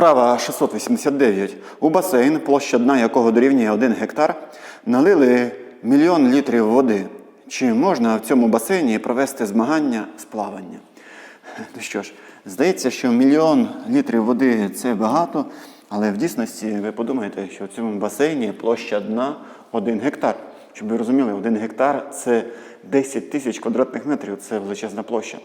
Вправа 689. У басейн, площа дна якого дорівнює 1 гектар, налили мільйон літрів води. Чи можна в цьому басейні провести змагання з плавання? Ну що ж, здається, що мільйон літрів води це багато, але в дійсності ви подумаєте, що в цьому басейні площа дна 1 гектар. Щоб ви розуміли, 1 гектар це 10 тисяч квадратних метрів, це величезна площа.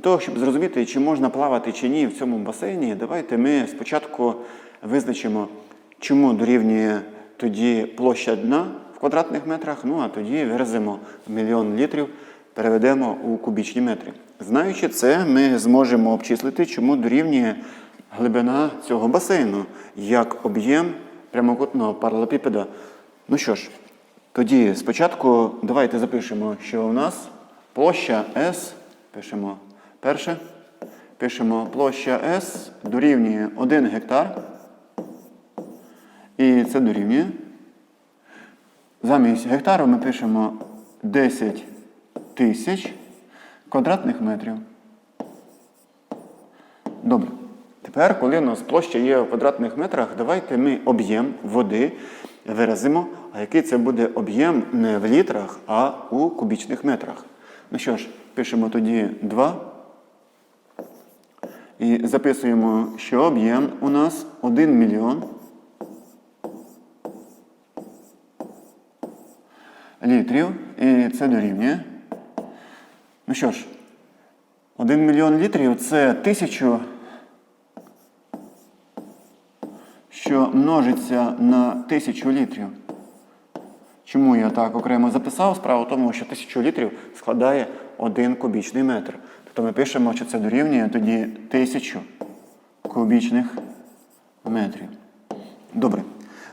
Для того, щоб зрозуміти, чи можна плавати чи ні в цьому басейні, давайте ми спочатку визначимо, чому дорівнює тоді площа дна в квадратних метрах, ну а тоді виразимо мільйон літрів, переведемо у кубічні метри. Знаючи це, ми зможемо обчислити, чому дорівнює глибина цього басейну як об'єм прямокутного паралепіпеда. Ну що ж, тоді спочатку давайте запишемо, що у нас площа S, пишемо перше, пишемо площа S дорівнює 1 гектар. І це дорівнює. Замість гектару ми пишемо 10 тисяч квадратних метрів. Добре. Тепер, коли у нас площа є в квадратних метрах, давайте ми об'єм води виразимо. А який це буде об'єм не в літрах, а у кубічних метрах. Ну що ж, пишемо тоді 2. І записуємо, що об'єм у нас 1 мільйон літрів. І це дорівнює. Ну що ж, 1 мільйон літрів це тисячу, що множиться на тисячу літрів. Чому я так окремо записав? Справа в тому, що тисячу літрів складає 1 кубічний метр. Тобто ми пишемо, що це дорівнює тоді тисячу кубічних метрів. Добре.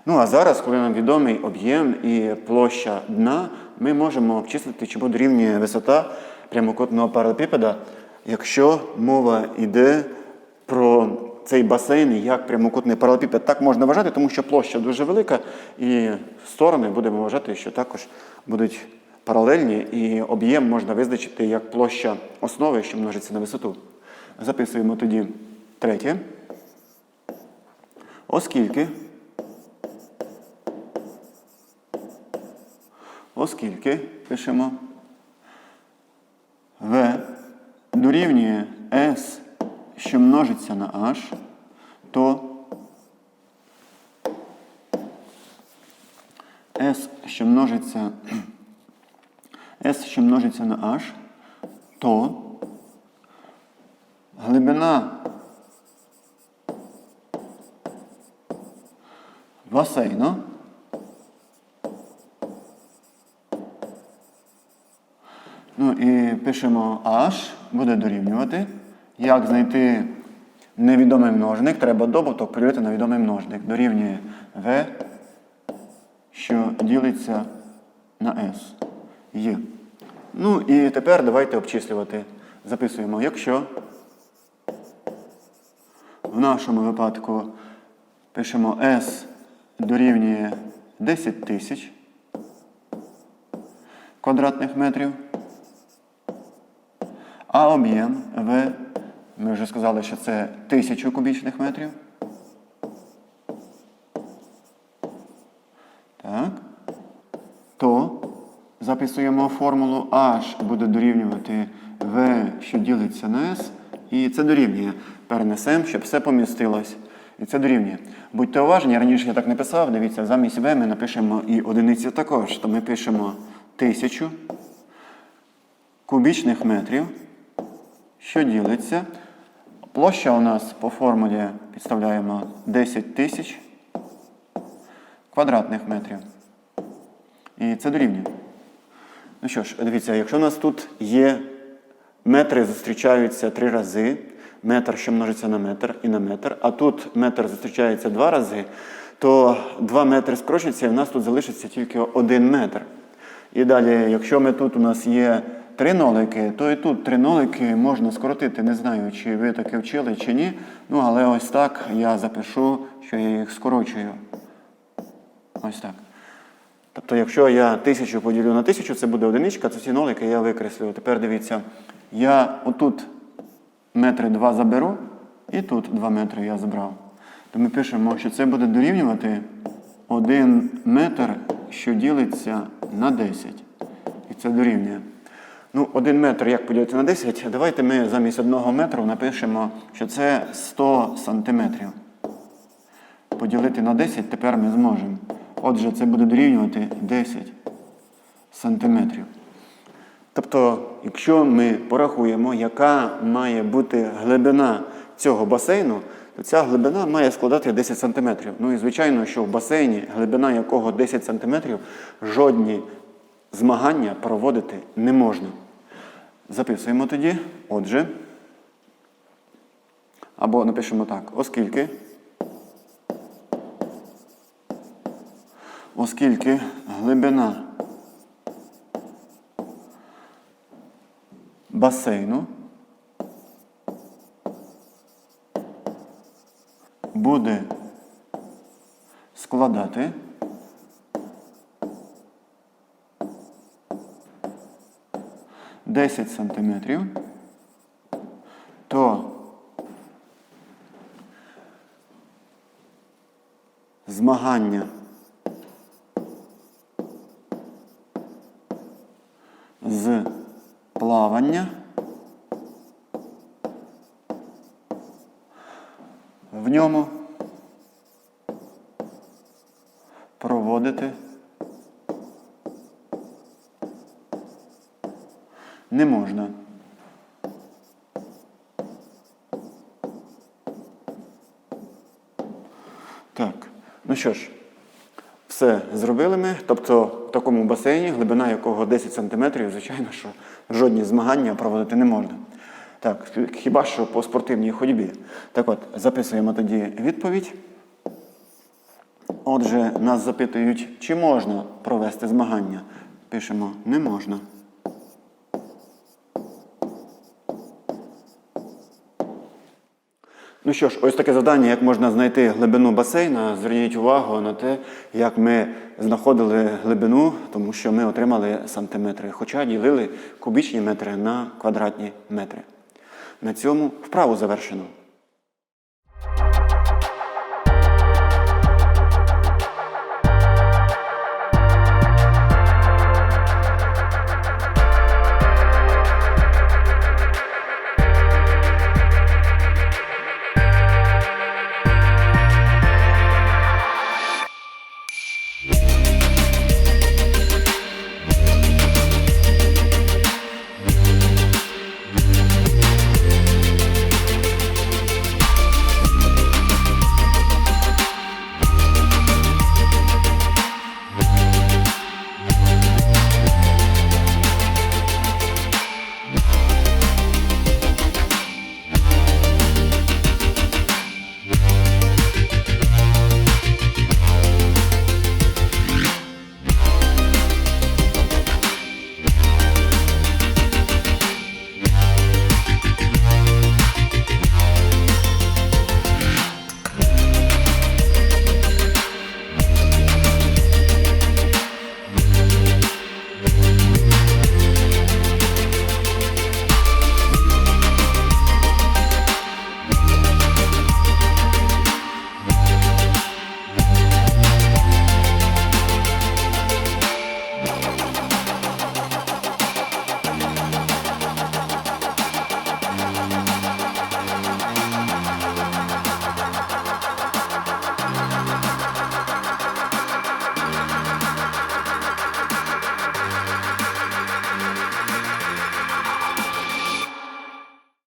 Ну а зараз, коли нам відомий об'єм і площа дна, ми можемо обчислити, чи дорівнює висота прямокутного паралепіпеда, якщо мова йде про цей басейн як прямокутний паралепіпед. Так можна вважати, тому що площа дуже велика, і сторони будемо вважати, що також будуть паралельні, і об'єм можна визначити як площа основи, що множиться на висоту. Записуємо тоді третє. Оскільки Оскільки пишемо В дорівнює S, що множиться на H, то S, що множиться S, що множиться на H, то глибина басейну Ну і пишемо H, буде дорівнювати. Як знайти невідомий множник, треба добуток перевірити на відомий множник. Дорівнює V, що ділиться на S. Є. Ну і тепер давайте обчислювати. Записуємо, якщо в нашому випадку пишемо S дорівнює 10 тисяч квадратних метрів. А об'єм В, ми вже сказали, що це 1000 кубічних метрів. Так. То записуємо формулу H буде дорівнювати V, що ділиться на S. І це дорівнює. Перенесемо, щоб все помістилось. І це дорівнює. Будьте уважні, раніше я так не писав, дивіться, замість V ми напишемо і одиниці також. То ми пишемо 1000 кубічних метрів що ділиться. Площа у нас по формулі підставляємо 10 тисяч квадратних метрів. І це дорівнює. Ну що ж, дивіться, якщо у нас тут є метри, зустрічаються три рази, метр, що множиться на метр і на метр, а тут метр зустрічається два рази, то 2 метри скорочується, і в нас тут залишиться тільки один метр. І далі, якщо ми тут у нас є три нолики, то і тут три нолики можна скоротити. Не знаю, чи ви таке вчили, чи ні. Ну, але ось так я запишу, що я їх скорочую. Ось так. Тобто, якщо я тисячу поділю на тисячу, це буде одиничка, то ці нолики я викреслюю. Тепер дивіться, я отут метри два заберу, і тут два метри я забрав. то ми пишемо, що це буде дорівнювати 1 метр, що ділиться на 10. І це дорівнює. Ну, 1 метр як поділити на 10? Давайте ми замість 1 метру напишемо, що це 100 сантиметрів. Поділити на 10 тепер ми зможемо. Отже, це буде дорівнювати 10 сантиметрів. Тобто, якщо ми порахуємо, яка має бути глибина цього басейну, то ця глибина має складати 10 см. Ну і звичайно, що в басейні, глибина якого 10 см, жодні змагання проводити не можна. Записуємо тоді. Отже, або напишемо так, оскільки. Оскільки глибина басейну буде складати десять сантиметрів, то змагання з плавання в ньому проводити не можна. Так, ну що ж, все зробили ми. Тобто такому басейні, глибина якого 10 см, звичайно, що жодні змагання проводити не можна. Так, хіба що по спортивній ходьбі. Так от, записуємо тоді відповідь. Отже, нас запитують, чи можна провести змагання. Пишемо не можна. Ну що ж, ось таке завдання, як можна знайти глибину басейна. Зверніть увагу на те, як ми знаходили глибину, тому що ми отримали сантиметри, хоча ділили кубічні метри на квадратні метри. На цьому вправу завершено.